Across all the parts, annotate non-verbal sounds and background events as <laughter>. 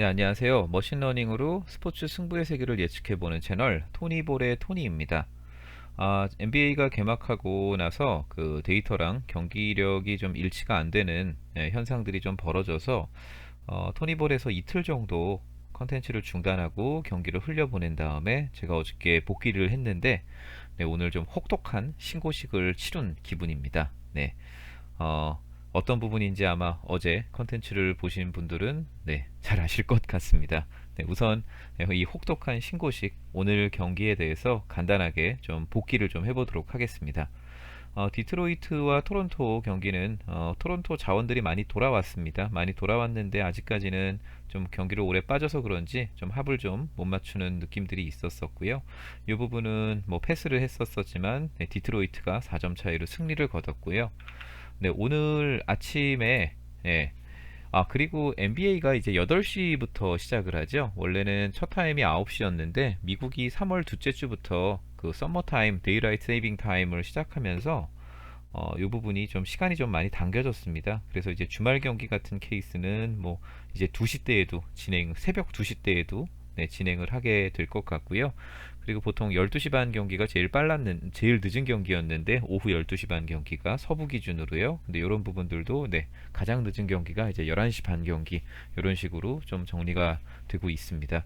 네, 안녕하세요. 머신러닝으로 스포츠 승부의 세계를 예측해보는 채널 토니볼의 토니입니다. 아, NBA가 개막하고 나서 그 데이터랑 경기력이 좀 일치가 안 되는 예, 현상들이 좀 벌어져서 어, 토니볼에서 이틀 정도 컨텐츠를 중단하고 경기를 흘려보낸 다음에 제가 어저께 복귀를 했는데 네, 오늘 좀 혹독한 신고식을 치룬 기분입니다. 네. 어, 어떤 부분인지 아마 어제 컨텐츠를 보신 분들은 네, 잘 아실 것 같습니다. 네, 우선 네, 이 혹독한 신고식 오늘 경기에 대해서 간단하게 좀 복기를 좀 해보도록 하겠습니다. 어, 디트로이트와 토론토 경기는 어, 토론토 자원들이 많이 돌아왔습니다. 많이 돌아왔는데 아직까지는 좀 경기를 오래 빠져서 그런지 좀 합을 좀 못 맞추는 느낌들이 있었었고요. 이 부분은 뭐 패스를 했었었지만 네, 디트로이트가 4점 차이로 승리를 거뒀고요. 네, 오늘 아침에 예. 아, 그리고 NBA가 이제 8시부터 시작을 하죠. 원래는 첫 타임이 9시였는데 미국이 3월 둘째 주부터 그 서머 타임, 데이라이트 세이빙 타임을 시작하면서 어, 이 부분이 좀 시간이 좀 많이 당겨졌습니다. 그래서 이제 주말 경기 같은 케이스는 뭐 이제 2시 때에도 진행, 새벽 2시 때에도 네, 진행을 하게 될 것 같고요. 그리고 보통 12시 반 경기가 제일 빨랐는 제일 늦은 경기였는데 오후 12시 반 경기가 서부 기준으로요. 근데 이런 부분들도 네, 가장 늦은 경기가 이제 11시 반 경기 이런 식으로 좀 정리가 되고 있습니다.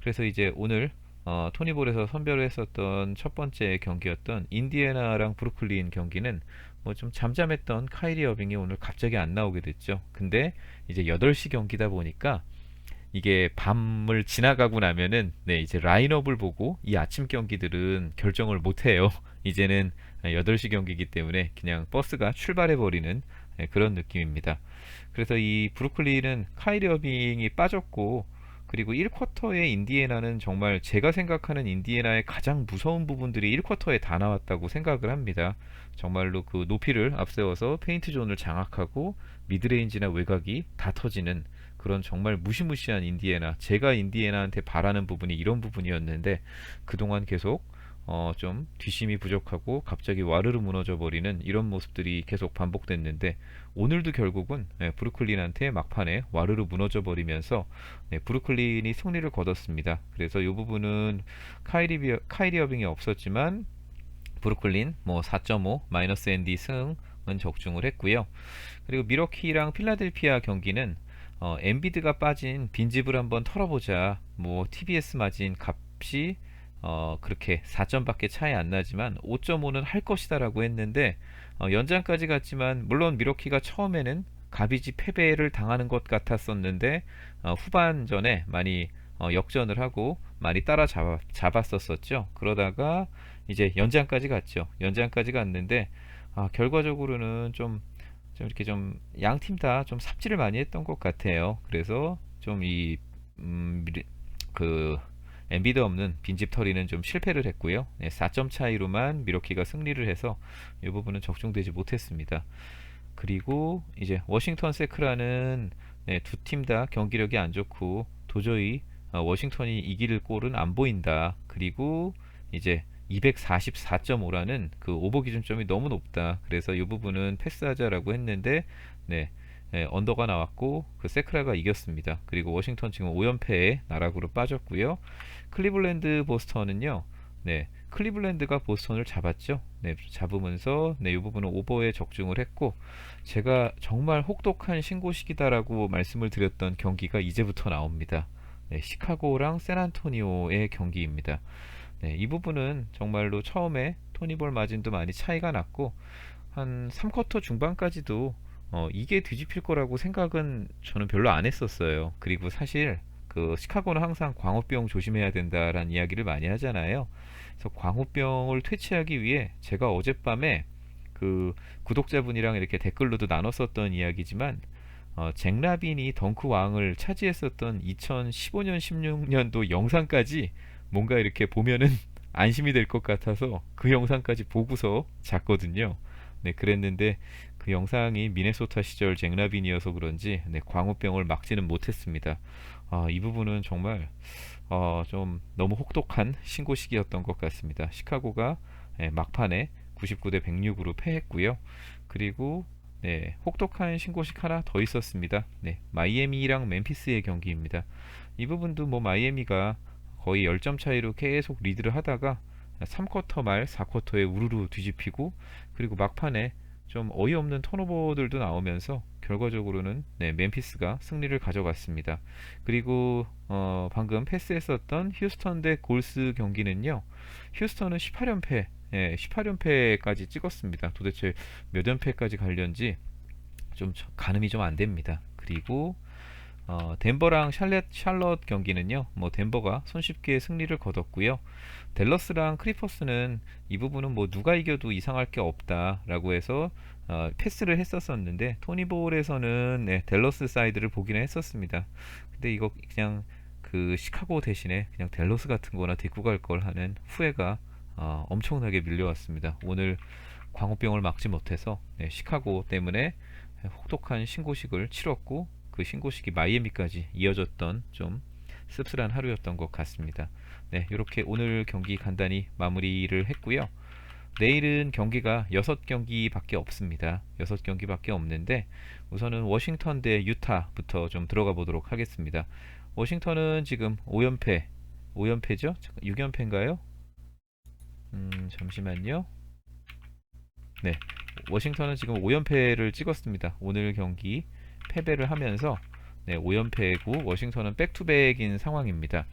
그래서 이제 오늘 어, 토니볼에서 선별을 했었던 첫 번째 경기였던 인디애나랑 브루클린 경기는 뭐 좀 잠잠했던 카이리 어빙이 오늘 갑자기 안 나오게 됐죠. 근데 이제 8시 경기다 보니까 이게 밤을 지나가고 나면은 네, 이제 라인업을 보고 이 아침 경기들은 결정을 못 해요. <laughs> 이제는 8시 경기이기 때문에 그냥 버스가 출발해 버리는 네, 그런 느낌입니다. 그래서 이 브루클린은 카이리 어빙이 빠졌고 그리고 1쿼터의 인디애나는 정말 제가 생각하는 인디애나의 가장 무서운 부분들이 1쿼터에 다 나왔다고 생각을 합니다. 정말로 그 높이를 앞세워서 페인트 존을 장악하고 미드레인지나 외곽이 다 터지는 그런 정말 무시무시한 인디애나 제가 인디애나한테 바라는 부분이 이런 부분이었는데 그동안 계속 어, 좀 뒷심이 부족하고 갑자기 와르르 무너져 버리는 이런 모습들이 계속 반복됐는데 오늘도 결국은 네, 브루클린한테 막판에 와르르 무너져 버리면서 네, 브루클린이 승리를 거뒀습니다. 그래서 이 부분은 카이리, 비, 카이리 어빙이 없었지만 브루클린 뭐 4.5 마이너스 앤디 승은 적중을 했고요. 그리고 미러키랑 필라델피아 경기는 어, 엔비드가 빠진 빈집을 한번 털어보자. 뭐 TBS 마진 값이 어, 그렇게 4점밖에 차이 안 나지만 5.5는 할 것이다라고 했는데 어, 연장까지 갔지만 물론 미러키가 처음에는 가비지 패배를 당하는 것 같았었는데 어, 후반전에 많이 어, 역전을 하고 많이 따라잡았, 었었죠 그러다가 이제 연장까지 갔죠. 연장까지 갔는데 아, 결과적으로는 좀, 좀 이렇게 좀 양 팀 다 좀 삽질을 많이 했던 것 같아요. 그래서 좀이 음, 그 엔비드 없는 빈집 털이는 좀 실패를 했고요. 네, 4점 차이로만 미러키가 승리를 해서 이 부분은 적중되지 못했습니다. 그리고 이제 워싱턴 세크라는 네, 두팀 다 경기력이 안 좋고 도저히 어, 워싱턴이 이길 골은 안 보인다. 그리고 이제 244.5라는 그 오버 기준점이 너무 높다. 그래서 이 부분은 패스하자라고 했는데 네. 네, 언더가 나왔고 그 세크라가 이겼습니다. 그리고 워싱턴 지금 5연패에 나락으로 빠졌고요. 클리블랜드 보스턴은요. 네. 클리블랜드가 보스턴을 잡았죠. 네, 잡으면서 네, 이 부분은 오버에 적중을 했고 제가 정말 혹독한 신고식이다라고 말씀을 드렸던 경기가 이제부터 나옵니다. 네, 시카고랑 샌안토니오의 경기입니다. 네, 이 부분은 정말로 처음에 토니볼 마진도 많이 차이가 났고 한 3쿼터 중반까지도 어, 이게 뒤집힐 거라고 생각은 저는 별로 안 했었어요. 그리고 사실 그 시카고는 항상 광우병 조심해야 된다라는 이야기를 많이 하잖아요. 그래서 광우병을 퇴치하기 위해 제가 어젯밤에 그 구독자분이랑 이렇게 댓글로도 나눴었던 이야기지만 어, 잭라빈이 덩크 왕을 차지했었던 2015년 16년도 영상까지 뭔가 이렇게 보면은 <laughs> 안심이 될 것 같아서 그 영상까지 보고서 잤거든요. 네, 그랬는데 그 영상이 미네소타 시절 잭라빈이어서 그런지 네, 광우병을 막지는 못했습니다. 아, 이 부분은 정말 어, 좀 너무 혹독한 신고식이었던 것 같습니다. 시카고가 네, 막판에 99대 106으로 패했고요. 그리고 네, 혹독한 신고식 하나 더 있었습니다. 네, 마이애미랑 멤피스의 경기입니다. 이 부분도 뭐 마이애미가 거의 10점 차이로 계속 리드를 하다가 3쿼터 말 4쿼터에 우르르 뒤집히고 그리고 막판에 좀 어이없는 턴오버들도 나오면서 결과적으로는 네, 멤피스가 승리를 가져갔습니다. 그리고 어, 방금 패스했었던 휴스턴 대 골스 경기는요. 휴스턴은 18연패, 예, 18연패까지 찍었습니다. 도대체 몇 연패까지 갈련지 좀 저- 가늠이 좀 안 됩니다. 그리고 어, 덴버랑 샬럿, 샬럿 경기는요, 뭐 덴버가 손쉽게 승리를 거뒀고요. 댈러스랑 크리퍼스는 이 부분은 뭐 누가 이겨도 이상할 게 없다라고 해서 어, 패스를 했었었는데 토니볼에서는 네, 댈러스 사이드를 보기는 했었습니다. 근데 이거 그냥 그 시카고 대신에 그냥 댈러스 같은 거나 데리고 갈 걸 하는 후회가 어, 엄청나게 밀려왔습니다. 오늘 광우병을 막지 못해서 네, 시카고 때문에 혹독한 신고식을 치렀고 그 신고식이 마이애미까지 이어졌던 좀 씁쓸한 하루였던 것 같습니다. 네, 이렇게 오늘 경기 간단히 마무리를 했고요. 내일은 경기가 6경기밖에 없습니다. 6경기밖에 없는데 우선은 워싱턴 대 유타부터 좀 들어가 보도록 하겠습니다. 워싱턴은 지금 5연패, 5연패죠? 6연패인가요? 음, 잠시만요. 네, 워싱턴은 지금 5연패를 찍었습니다. 오늘 경기 패배를 하면서 네, 5연패고 워싱턴은 백투백인 상황입니다.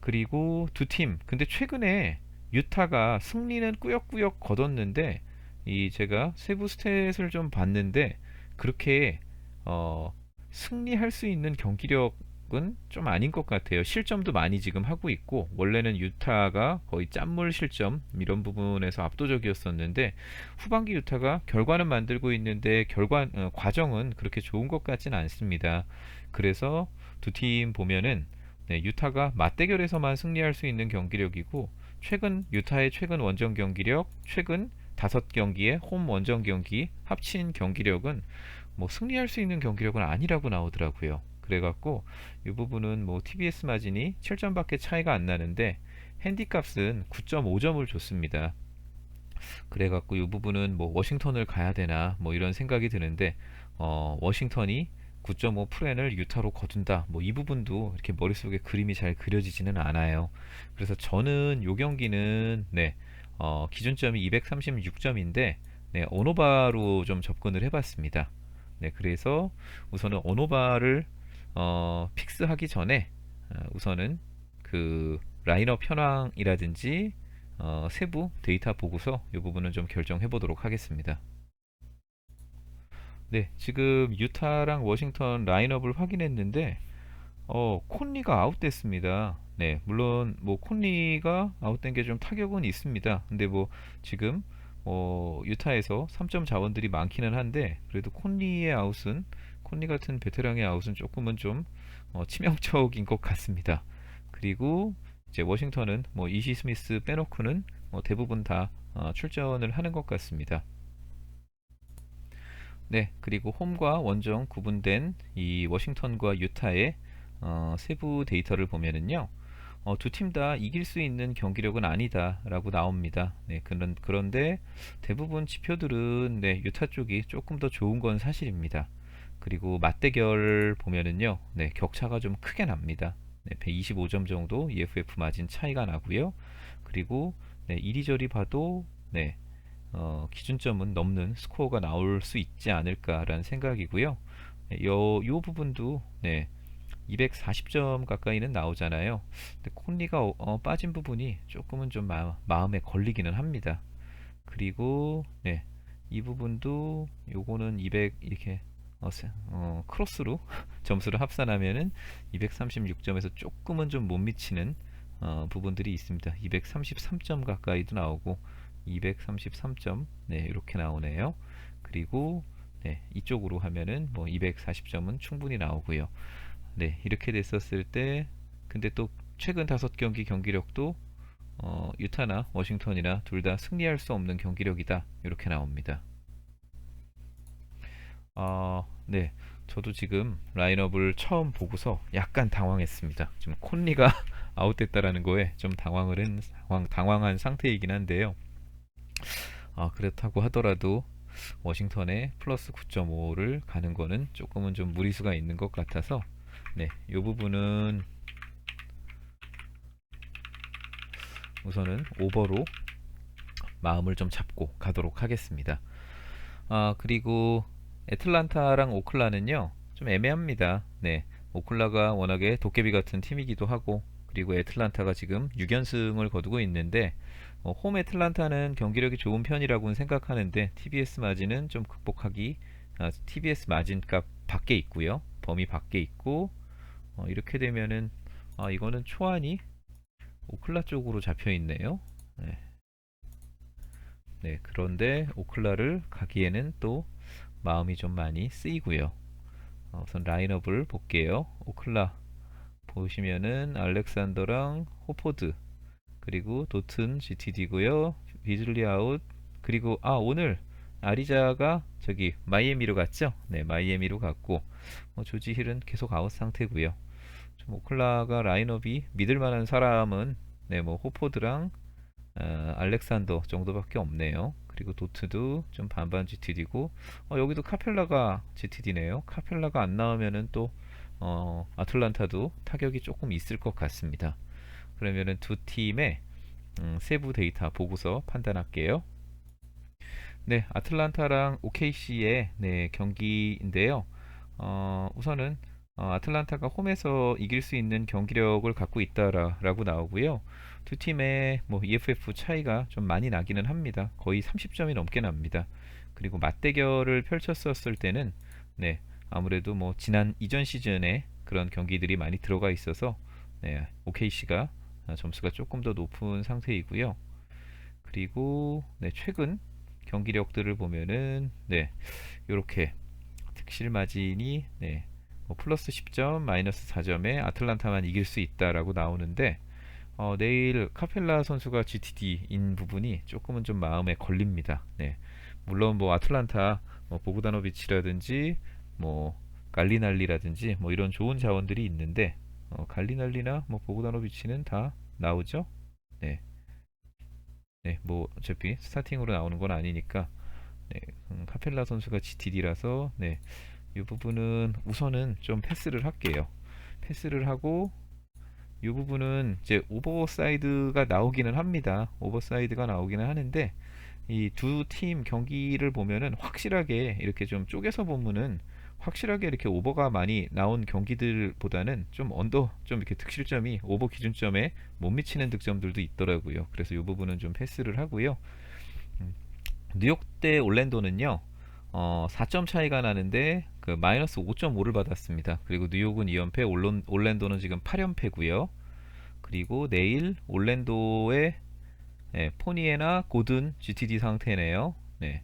그리고 두 팀, 근데 최근에 유타가 승리는 꾸역꾸역 거뒀는데 이 제가 세부 스탯을 좀 봤는데 그렇게 어, 승리할 수 있는 경기력 은 좀 아닌 것 같아요. 실점도 많이 지금 하고 있고 원래는 유타가 거의 짠물 실점 이런 부분에서 압도적이었었는데 후반기 유타가 결과는 만들고 있는데 결과 어, 과정은 그렇게 좋은 것 같지는 않습니다. 그래서 두 팀 보면은 네, 유타가 맞대결에서만 승리할 수 있는 경기력이고 최근 유타의 최근 원정 경기력, 최근 다섯 경기의 홈 원정 경기 합친 경기력은 뭐 승리할 수 있는 경기력은 아니라고 나오더라고요. 그래갖고 이 부분은 뭐 TBS 마진이 7점밖에 차이가 안 나는데 핸디값은 9.5점을 줬습니다. 그래갖고 이 부분은 뭐 워싱턴을 가야 되나 뭐 이런 생각이 드는데 어, 워싱턴이 9.5%를 유타로 거둔다. 뭐 이 부분도 이렇게 머릿속에 그림이 잘 그려지지는 않아요. 그래서 저는 요 경기는 네, 어, 기준점이 236점인데 네, 오노바로 좀 접근을 해봤습니다. 네, 그래서 우선은 오노바를 어, 픽스하기 전에 어, 우선은 그 라인업 현황이라든지 어, 세부 데이터 보고서 이 부분은 좀 결정해 보도록 하겠습니다. 네, 지금 유타랑 워싱턴 라인업을 확인했는데 어, 콘리가 아웃됐습니다. 네, 물론 뭐 콘리가 아웃된 게 좀 타격은 있습니다. 근데 뭐 지금 어, 유타에서 3점 자원들이 많기는 한데 그래도 콘리의 아웃은 콘리 같은 베테랑의 아웃은 조금은 좀 어, 치명적인 것 같습니다. 그리고 이제 워싱턴은 뭐 이시 스미스 빼놓고는 뭐 대부분 다 어, 출전을 하는 것 같습니다. 네, 그리고 홈과 원정 구분된 이 워싱턴과 유타의 어, 세부 데이터를 보면은요, 어, 두 팀 다 이길 수 있는 경기력은 아니다라고 나옵니다. 네, 그런 그런데 대부분 지표들은 네, 유타 쪽이 조금 더 좋은 건 사실입니다. 그리고 맞대결 보면은요, 네, 격차가 좀 크게 납니다. 네, 125점 정도 EFF 마진 차이가 나고요. 그리고 네, 이리저리 봐도 네, 어, 기준점은 넘는 스코어가 나올 수 있지 않을까라는 생각이고요. 네, 요, 요 부분도 네, 240점 가까이는 나오잖아요. 근데 콘리가 어, 어, 빠진 부분이 조금은 좀 마, 마음에 걸리기는 합니다. 그리고 네, 이 부분도 요거는 200 이렇게 어, 크로스로 <laughs> 점수를 합산하면은 236점에서 조금은 좀 못 미치는 어, 부분들이 있습니다. 233점 가까이도 나오고 233점 네 이렇게 나오네요. 그리고 네, 이쪽으로 하면은 뭐 240점은 충분히 나오고요. 네 이렇게 됐었을 때 근데 또 최근 다섯 경기 경기력도 어, 유타나 워싱턴이나 둘 다 승리할 수 없는 경기력이다 이렇게 나옵니다. 아, 네. 저도 지금 라인업을 처음 보고서 약간 당황했습니다. 지금 콘리가 <laughs> 아웃됐다라는 거에 좀 당황을 한, 당황, 당황한 상태이긴 한데요. 아, 그렇다고 하더라도 워싱턴에 플러스 9.5를 가는 거는 조금은 좀 무리수가 있는 것 같아서 네, 이 부분은 우선은 오버로 마음을 좀 잡고 가도록 하겠습니다. 아, 그리고 애틀란타랑 오클라는요, 좀 애매합니다. 네, 오클라가 워낙에 도깨비 같은 팀이기도 하고, 그리고 애틀란타가 지금 6연승을 거두고 있는데, 어, 홈 애틀란타는 경기력이 좋은 편이라고는 생각하는데, TBS 마진은 좀 극복하기, 아, TBS 마진 값 밖에 있고요. 범위 밖에 있고, 어, 이렇게 되면은, 아, 이거는 초안이 오클라 쪽으로 잡혀 있네요. 네. 네, 그런데 오클라를 가기에는 또 마음이 좀 많이 쓰이고요. 어, 우선 라인업을 볼게요. 오클라 보시면은 알렉산더랑 호포드 그리고 도튼 GTD고요. 비즐리 아웃 그리고 아 오늘 아리자가 저기 마이애미로 갔죠? 네, 마이애미로 갔고 뭐 조지 힐은 계속 아웃 상태고요. 좀 오클라가 라인업이 믿을 만한 사람은 네, 뭐 호포드랑 어, 알렉산더 정도밖에 없네요. 그리고 도트도 좀 반반 GTD고 어, 여기도 카펠라가 GTD네요. 카펠라가 안 나오면은 또 어, 아틀란타도 타격이 조금 있을 것 같습니다. 그러면은 두 팀의 음, 세부 데이터 보고서 판단할게요. 네, 아틀란타랑 OKC의 네, 경기인데요. 어, 우선은 어, 아틀란타가 홈에서 이길 수 있는 경기력을 갖고 있다라고 나오고요. 두 팀의 뭐 EFF 차이가 좀 많이 나기는 합니다. 거의 30점이 넘게 납니다. 그리고 맞대결을 펼쳤었을 때는 네, 아무래도 뭐 지난 이전 시즌에 그런 경기들이 많이 들어가 있어서 네, OKC가 점수가 조금 더 높은 상태이고요. 그리고 네, 최근 경기력들을 보면은 네, 이렇게 득실 마진이 네, 뭐 플러스 10점, 마이너스 4점에 아틀란타만 이길 수 있다라고 나오는데 어, 내일 카펠라 선수가 GTD인 부분이 조금은 좀 마음에 걸립니다. 네. 물론 뭐 아틀란타 뭐 보그다노비치라든지 뭐 갈리날리라든지 뭐 이런 좋은 자원들이 있는데 어, 갈리날리나 뭐 보그다노비치는 다 나오죠. 네. 네, 뭐 어차피 스타팅으로 나오는 건 아니니까 네, 음, 카펠라 선수가 GTD라서 네, 이 부분은 우선은 좀 패스를 할게요. 패스를 하고 이 부분은 이제 오버사이드가 나오기는 합니다. 오버사이드가 나오기는 하는데 이 두 팀 경기를 보면은 확실하게 이렇게 좀 쪼개서 보면은 확실하게 이렇게 오버가 많이 나온 경기들보다는 좀 언더 좀 이렇게 득실점이 오버 기준점에 못 미치는 득점들도 있더라고요. 그래서 이 부분은 좀 패스를 하고요. 음, 뉴욕 대 올랜도는요. 어, 4점 차이가 나는데 그 마이너스 5.5를 받았습니다. 그리고 뉴욕은 2연패, 올론, 올랜도는 지금 8연패고요. 그리고 내일 올랜도의 네, 포니에나 고든 GTD 상태네요. 네.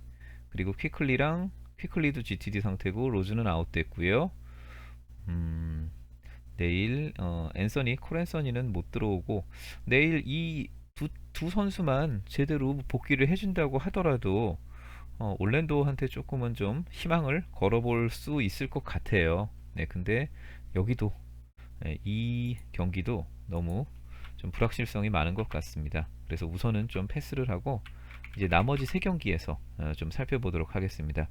그리고 퀴클리랑 퀴클리도 GTD 상태고 로즈는 아웃됐고요. 음, 내일 어, 앤서니 콜앤서니는 못 들어오고 내일 이두 두 선수만 제대로 복귀를 해준다고 하더라도 어, 올랜도한테 조금은 좀 희망을 걸어볼 수 있을 것 같아요. 네, 근데 여기도 네, 이 경기도 너무 좀 불확실성이 많은 것 같습니다. 그래서 우선은 좀 패스를 하고 이제 나머지 세 경기에서 어, 좀 살펴보도록 하겠습니다.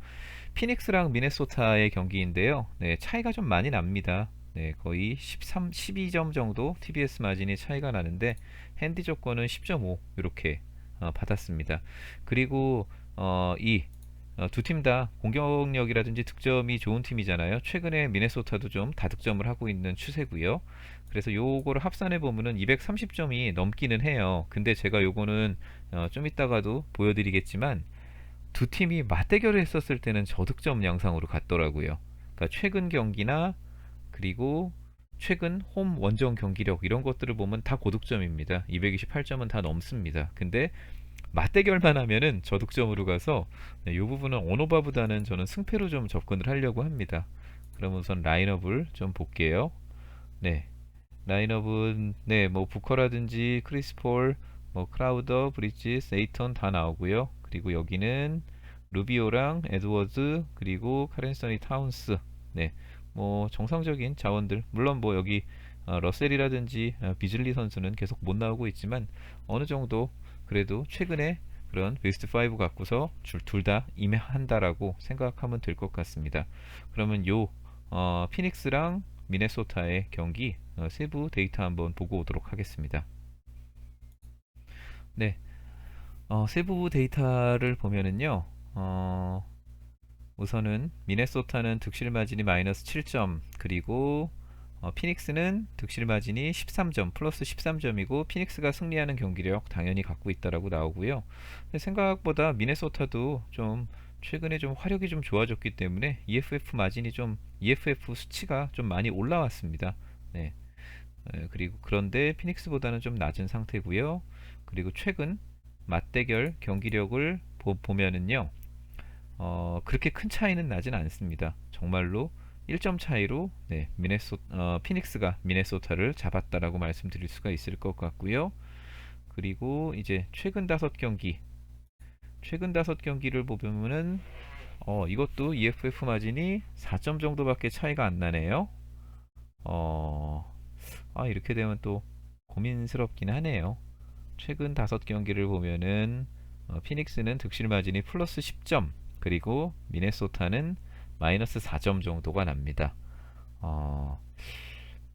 피닉스랑 미네소타의 경기인데요. 네, 차이가 좀 많이 납니다. 네, 거의 13, 12점 정도 TBS 마진이 차이가 나는데 핸디 조건은 10.5 이렇게 어, 받았습니다. 그리고 어, 이두 팀 다 공격력이라든지 득점이 좋은 팀이잖아요. 최근에 미네소타도 좀 다득점을 하고 있는 추세고요. 그래서 요거를 합산해 보면은 230점이 넘기는 해요. 근데 제가 요거는 어, 좀 이따가도 보여드리겠지만 두 팀이 맞대결을 했었을 때는 저득점 양상으로 갔더라고요. 그러니까 최근 경기나 그리고 최근 홈 원정 경기력 이런 것들을 보면 다 고득점입니다. 228점은 다 넘습니다. 근데 맞대결만 하면은 저득점으로 가서 네, 이 부분은 언어바보다는 저는 승패로 좀 접근을 하려고 합니다. 그럼 우선 라인업을 좀 볼게요. 네. 라인업은 네, 뭐 부커라든지 크리스폴, 뭐 크라우더, 브리지, 세이턴 다 나오고요. 그리고 여기는 루비오랑 에드워즈 그리고 카렌서니 타운스. 네. 뭐 정상적인 자원들. 물론 뭐 여기 어, 러셀이라든지 어, 비즐리 선수는 계속 못 나오고 있지만 어느 정도 그래도 최근에 그런 베스트 5 갖고서 둘 다 임한다라고 생각하면 될 것 같습니다. 그러면 요 어, 피닉스랑 미네소타의 경기 어, 세부 데이터 한번 보고 오도록 하겠습니다. 네, 어, 세부 데이터를 보면은요, 어, 우선은 미네소타는 득실 마진이 마이너스 7점, 그리고 어, 피닉스는 득실 마진이 13점, 플러스 13점이고 피닉스가 승리하는 경기력 당연히 갖고 있다라고 나오고요. 생각보다 미네소타도 좀 최근에 좀 화력이 좀 좋아졌기 때문에 EFF 마진이 좀 EFF 수치가 좀 많이 올라왔습니다. 네. 에, 그리고 그런데 피닉스보다는 좀 낮은 상태고요. 그리고 최근 맞대결 경기력을 보, 보면은요. 어, 그렇게 큰 차이는 나진 않습니다. 정말로 1점 차이로 네, 미네소 어, 피닉스가 미네소타를 잡았다라고 말씀드릴 수가 있을 것 같고요. 그리고 이제 최근 다섯 경기 최근 다섯 경기를 보면은 어, 이것도 EFF 마진이 4점 정도밖에 차이가 안 나네요. 어, 아, 이렇게 되면 또 고민스럽긴 하네요. 최근 다섯 경기를 보면은 어, 피닉스는 득실 마진이 플러스 10점, 그리고 미네소타는 마이너스 4점 정도가 납니다. 어,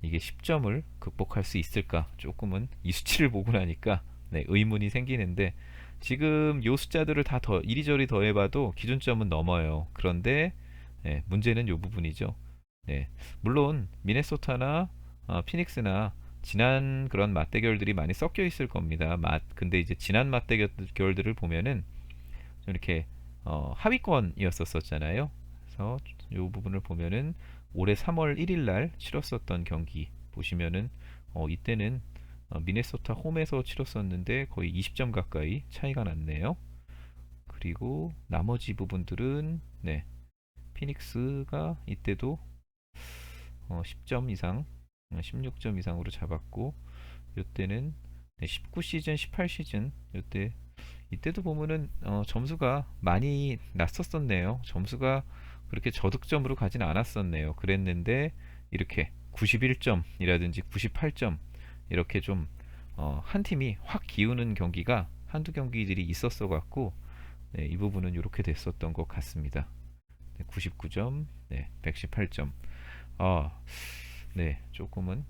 이게 10점을 극복할 수 있을까? 조금은 이 수치를 <laughs> 보고 나니까 네, 의문이 생기는데 지금 요 숫자들을 다 더 이리저리 더해봐도 기준점은 넘어요. 그런데 네, 문제는 요 부분이죠. 네, 물론 미네소타나 어, 피닉스나 지난 그런 맞대결들이 많이 섞여 있을 겁니다. 맛 근데 이제 지난 맞대결들을 보면은 좀 이렇게 어, 하위권이었었잖아요. 그래서 이 부분을 보면은 올해 3월 1일 날 치렀었던 경기 보시면은 어, 이때는 어, 미네소타 홈에서 치렀었는데 거의 20점 가까이 차이가 났네요. 그리고 나머지 부분들은 네 피닉스가 이때도 어, 10점 이상, 16점 이상으로 잡았고 이때는 네, 19 시즌, 18 시즌 이때 이때도 보면은 어, 점수가 많이 났었었네요. 점수가 그렇게 저득점으로 가진 않았었네요. 그랬는데 이렇게 91점이라든지 98점 이렇게 좀 어, 한 팀이 확 기우는 경기가 한두 경기들이 있었어 갖고 네, 이 부분은 이렇게 됐었던 것 같습니다. 네, 99점, 네, 118점. 아, 네, 조금은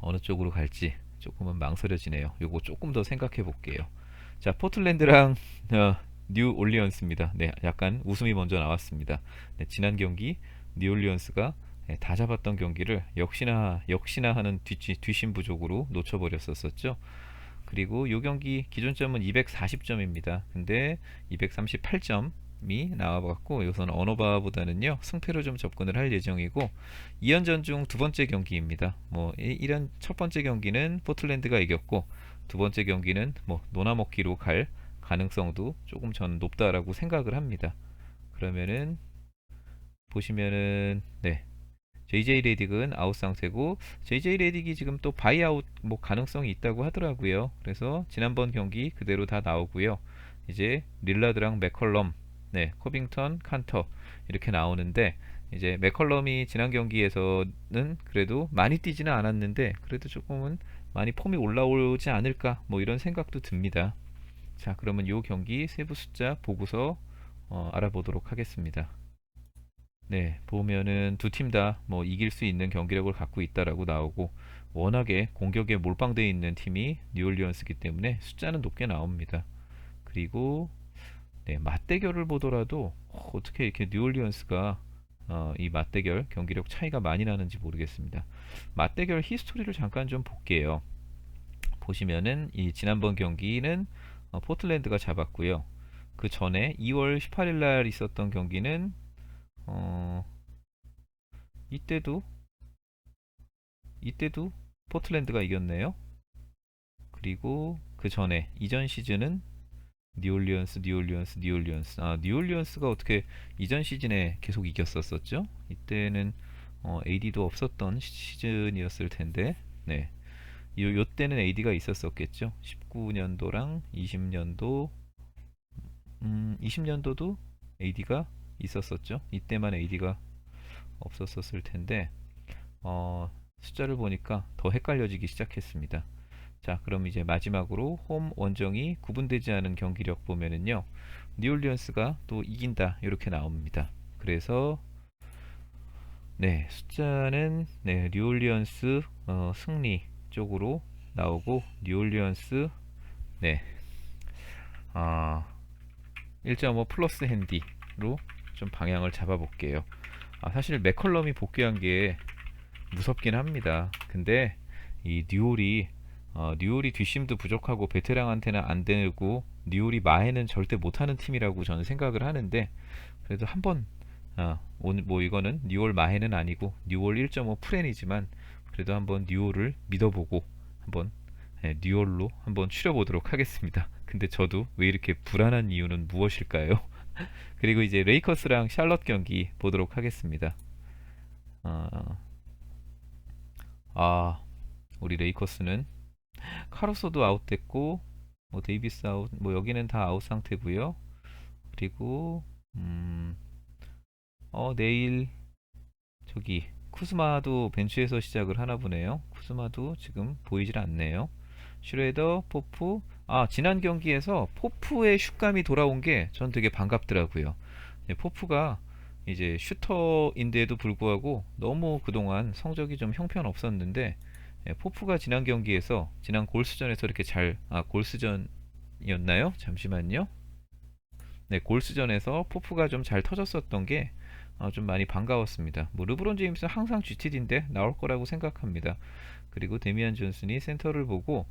어느 쪽으로 갈지 조금은 망설여지네요. 요거 조금 더 생각해 볼게요. 자, 포틀랜드랑 어, 뉴 올리언스입니다. 네, 약간 웃음이 먼저 나왔습니다. 네, 지난 경기 뉴 올리언스가 네, 다 잡았던 경기를 역시나 역시나 하는 뒤, 뒤심 부족으로 놓쳐버렸었죠. 그리고 이 경기 기준점은 240점입니다. 근데 238점이 나와봤고 이것은 언어바보다는요 승패로 좀 접근을 할 예정이고 2연전 중 두 번째 경기입니다. 뭐 1연 첫 번째 경기는 포틀랜드가 이겼고 두 번째 경기는 뭐 노나먹기로 갈 가능성도 조금 전 높다라고 생각을 합니다. 그러면은 보시면은 네 JJ 레딕은 아웃 상태고 JJ 레딕이 지금 또 바이아웃 뭐 가능성이 있다고 하더라고요. 그래서 지난번 경기 그대로 다 나오고요. 이제 릴라드랑 맥컬럼, 네 코빙턴, 칸터 이렇게 나오는데 이제 맥컬럼이 지난 경기에서는 그래도 많이 뛰지는 않았는데 그래도 조금은 많이 폼이 올라오지 않을까 뭐 이런 생각도 듭니다. 자 그러면 이 경기 세부 숫자 보고서 어, 알아보도록 하겠습니다. 네 보면은 두 팀 다 뭐 이길 수 있는 경기력을 갖고 있다라고 나오고 워낙에 공격에 몰빵되어 있는 팀이 뉴올리언스기 때문에 숫자는 높게 나옵니다. 그리고 네, 맞대결을 보더라도 어, 떻게 이렇게 뉴올리언스가 어, 이 맞대결 경기력 차이가 많이 나는지 모르겠습니다. 맞대결 히스토리를 잠깐 좀 볼게요. 보시면은 이 지난번 경기는 어, 포틀랜드가 잡았고요. 그 전에 2월 18일 날 있었던 경기는 어, 이때도 이때도 포틀랜드가 이겼네요. 그리고 그 전에 이전 시즌은 뉴올리언스, 뉴올리언스, 뉴올리언스. 아, 뉴올리언스가 어떻게 이전 시즌에 계속 이겼었었죠? 이때는 어, AD도 없었던 시즌이었을 텐데, 네. 요, 요 때는 AD가 있었었겠죠? 19년도랑 20년도, 음, 20년도도 AD가 있었었죠? 이때만 AD가 없었었을 텐데, 어, 숫자를 보니까 더 헷갈려지기 시작했습니다. 자, 그럼 이제 마지막으로 홈 원정이 구분되지 않은 경기력 보면은요. 뉴올리언스가 또 이긴다. 이렇게 나옵니다. 그래서 네, 숫자는 네, 뉴올리언스 어, 승리 쪽으로 나오고 뉴올리언스 네. 아, 1.5 플러스 핸디로 좀 방향을 잡아 볼게요. 아, 사실 맥컬럼이 복귀한 게 무섭긴 합니다. 근데 이 뉴올이 어, 뉴올이 뒷심도 부족하고 베테랑한테는 안 되고 뉴올이 마해는 절대 못하는 팀이라고 저는 생각을 하는데 그래도 한번 어, 오늘 뭐 이거는 뉴올 마해는 아니고 뉴올 1.5 프렌이지만 그래도 한번 뉴올을 믿어보고 한번 예, 뉴올로 한번 추려보도록 하겠습니다. 근데 저도 왜 이렇게 불안한 이유는 무엇일까요? <laughs> 그리고 이제 레이커스랑 샬럿 경기 보도록 하겠습니다. 어, 아, 우리 레이커스는 카루소도 아웃됐고 뭐 데이비스 아웃 뭐 여기는 다 아웃 상태고요. 그리고 음, 어 내일 저기 쿠스마도 벤치에서 시작을 하나 보네요. 쿠스마도 지금 보이질 않네요. 슈레더, 포프. 아, 지난 경기에서 포프의 슛감이 돌아온 게 전 되게 반갑더라고요. 네, 포프가 이제 슈터인데도 불구하고 너무 그동안 성적이 좀 형편없었는데 예, 포프가 지난 경기에서 지난 골스전에서 이렇게 잘 아, 골스전이었나요? 잠시만요. 네, 골스전에서 포프가 좀 잘 터졌었던 게 어, 좀 많이 반가웠습니다. 뭐 르브론 제임스는 항상 GTD인데 나올 거라고 생각합니다. 그리고 데미안 존슨이 센터를 보고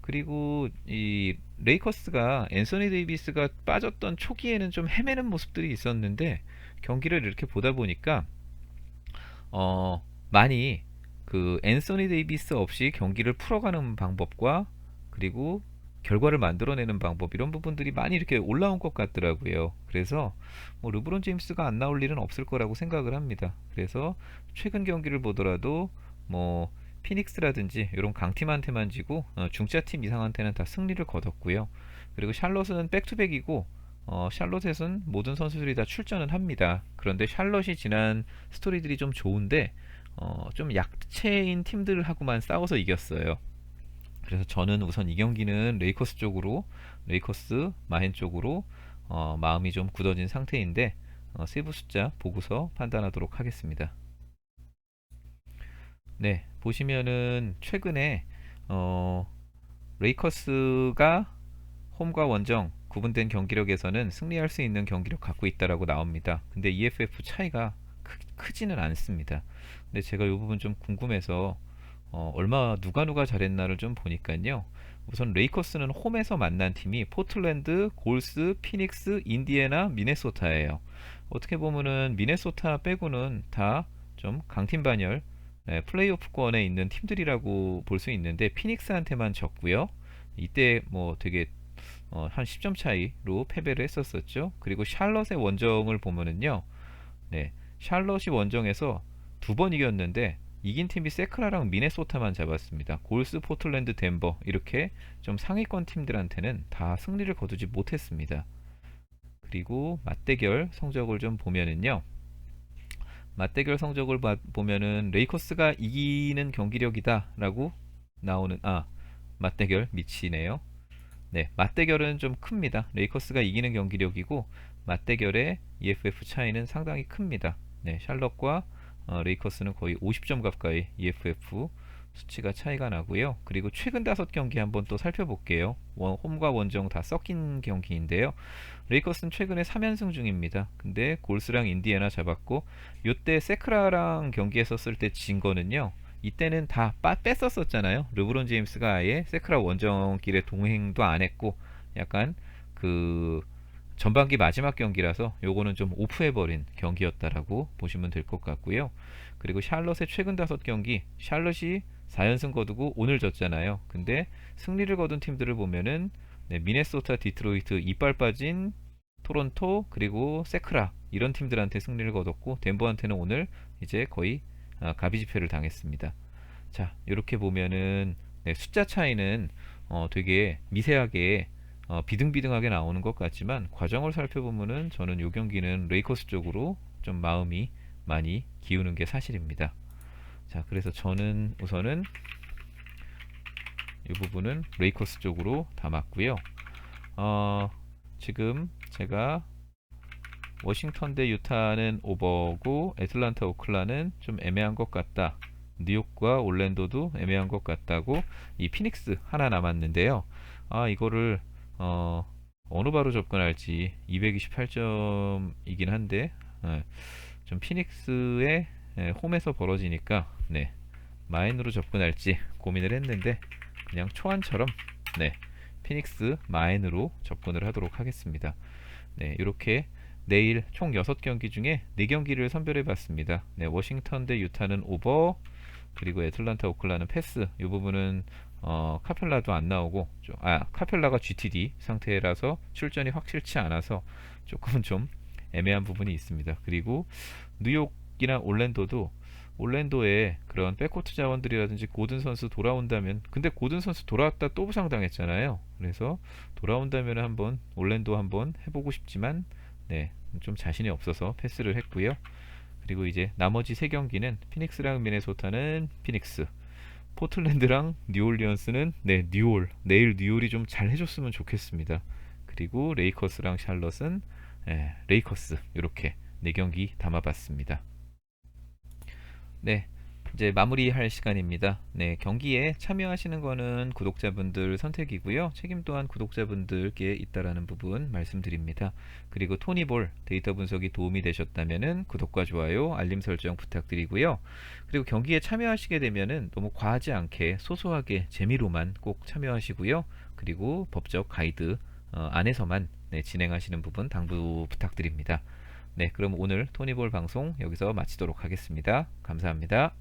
그리고 이 레이커스가 앤서니 데이비스가 빠졌던 초기에는 좀 헤매는 모습들이 있었는데 경기를 이렇게 보다 보니까 어 많이 그 앤서니 데이비스 없이 경기를 풀어가는 방법과 그리고 결과를 만들어내는 방법 이런 부분들이 많이 이렇게 올라온 것 같더라고요. 그래서 뭐 르브론 제임스가 안 나올 일은 없을 거라고 생각을 합니다. 그래서 최근 경기를 보더라도 뭐 피닉스라든지 이런 강팀한테만 지고 어, 중짜팀 이상한테는 다 승리를 거뒀고요. 그리고 샬롯은 백투백이고 어, 샬롯에선 모든 선수들이 다 출전은 합니다. 그런데 샬롯이 지난 스토리들이 좀 좋은데 어, 좀 약체인 팀들하고만 싸워서 이겼어요. 그래서 저는 우선 이 경기는 레이커스 쪽으로 레이커스 마헨 쪽으로 어, 마음이 좀 굳어진 상태인데 어, 세부 숫자 보고서 판단하도록 하겠습니다. 네, 보시면은 최근에 어, 레이커스가 홈과 원정 구분된 경기력에서는 승리할 수 있는 경기력 갖고 있다라고 나옵니다. 근데 EFF 차이가 크, 지는 않습니다. 근데 제가 이 부분 좀 궁금해서 어, 얼마 누가 누가 잘했나를 좀 보니까요. 우선 레이커스는 홈에서 만난 팀이 포틀랜드, 골스, 피닉스, 인디애나, 미네소타예요. 어떻게 보면은 미네소타 빼고는 다 좀 강팀 반열 네, 플레이오프권에 있는 팀들이라고 볼 수 있는데 피닉스한테만 졌고요. 이때 뭐 되게 어, 한 10점 차이로 패배를 했었었죠. 그리고 샬럿의 원정을 보면은요. 네, 샬럿이 원정에서 두 번 이겼는데 이긴 팀이 세크라랑 미네소타만 잡았습니다. 골스, 포틀랜드, 덴버 이렇게 좀 상위권 팀들한테는 다 승리를 거두지 못했습니다. 그리고 맞대결 성적을 좀 보면은요. 맞대결 성적을 봐- 보면은 레이커스가 이기는 경기력이다라고 나오는 아 맞대결 미치네요. 네, 맞대결은 좀 큽니다. 레이커스가 이기는 경기력이고 맞대결의 EFF 차이는 상당히 큽니다. 네, 샬럿과 어, 레이커스는 거의 50점 가까이 EFF 수치가 차이가 나고요. 그리고 최근 다섯 경기 한번 또 살펴볼게요. 원, 홈과 원정 다 섞인 경기인데요. 레이커스는 최근에 3연승 중입니다. 근데 골스랑 인디애나 잡았고 요때 세크라랑 경기했었을 때 진 거는요. 이때는 다 빠, 뺐었었잖아요. 르브론 제임스가 아예 세크라 원정길에 동행도 안 했고 약간 그 전반기 마지막 경기라서 요거는 좀 오프해버린 경기였다라고 보시면 될 것 같고요. 그리고 샬럿의 최근 다섯 경기 샬럿이 4연승 거두고 오늘 졌잖아요. 근데 승리를 거둔 팀들을 보면은 네, 미네소타, 디트로이트, 이빨 빠진 토론토 그리고 세크라 이런 팀들한테 승리를 거뒀고 덴버한테는 오늘 이제 거의 아, 가비 집회를 당했습니다. 자 이렇게 보면은 네, 숫자 차이는 어, 되게 미세하게 어, 비등비등하게 나오는 것 같지만 과정을 살펴보면은 저는 요 경기는 레이커스 쪽으로 좀 마음이 많이 기우는 게 사실입니다. 자, 그래서 저는 우선은 이 부분은 레이커스 쪽으로 담았고요. 어, 지금 제가 워싱턴 대 유타는 오버고 애틀란타 오클라는 좀 애매한 것 같다. 뉴욕과 올랜도도 애매한 것 같다고 이 피닉스 하나 남았는데요. 아 이거를 어, 어느 바로 접근할지 228점이긴 한데 예, 좀 피닉스의 예, 홈에서 벌어지니까 네 마인으로 접근할지 고민을 했는데 그냥 초안처럼 네 피닉스 마인으로 접근을 하도록 하겠습니다. 네 이렇게 내일 총 6경기 중에 4경기를 선별해 봤습니다. 네, 워싱턴 대 유타는 오버 그리고 애틀란타 오클라는 패스 이 부분은 어, 카펠라도 안 나오고 좀- 아 카펠라가 GTD 상태라서 출전이 확실치 않아서 조금은 좀 애매한 부분이 있습니다. 그리고 뉴욕이나 올랜도도 올랜도에 그런 백코트 자원들이라든지 고든 선수 돌아온다면 근데 고든 선수 돌아왔다 또 부상당했잖아요. 그래서 돌아온다면 한번 올랜도 한번 해보고 싶지만 네, 좀 자신이 없어서 패스를 했고요. 그리고 이제 나머지 세 경기는 피닉스랑 미네소타는 피닉스, 포틀랜드랑 뉴올리언스는 네 뉴올 내일 뉴올이 좀 잘 해줬으면 좋겠습니다. 그리고 레이커스랑 샬럿은 예, 레이커스 이렇게 네 경기 담아봤습니다. 네. 이제 마무리할 시간입니다. 네, 경기에 참여하시는 거는 구독자분들 선택이고요. 책임 또한 구독자분들께 있다라는 부분 말씀드립니다. 그리고 토니볼 데이터 분석이 도움이 되셨다면은 구독과 좋아요, 알림 설정 부탁드리고요. 그리고 경기에 참여하시게 되면은 너무 과하지 않게 소소하게 재미로만 꼭 참여하시고요. 그리고 법적 가이드 어, 안에서만 네, 진행하시는 부분 당부 부탁드립니다. 네, 그럼 오늘 토니볼 방송 여기서 마치도록 하겠습니다. 감사합니다.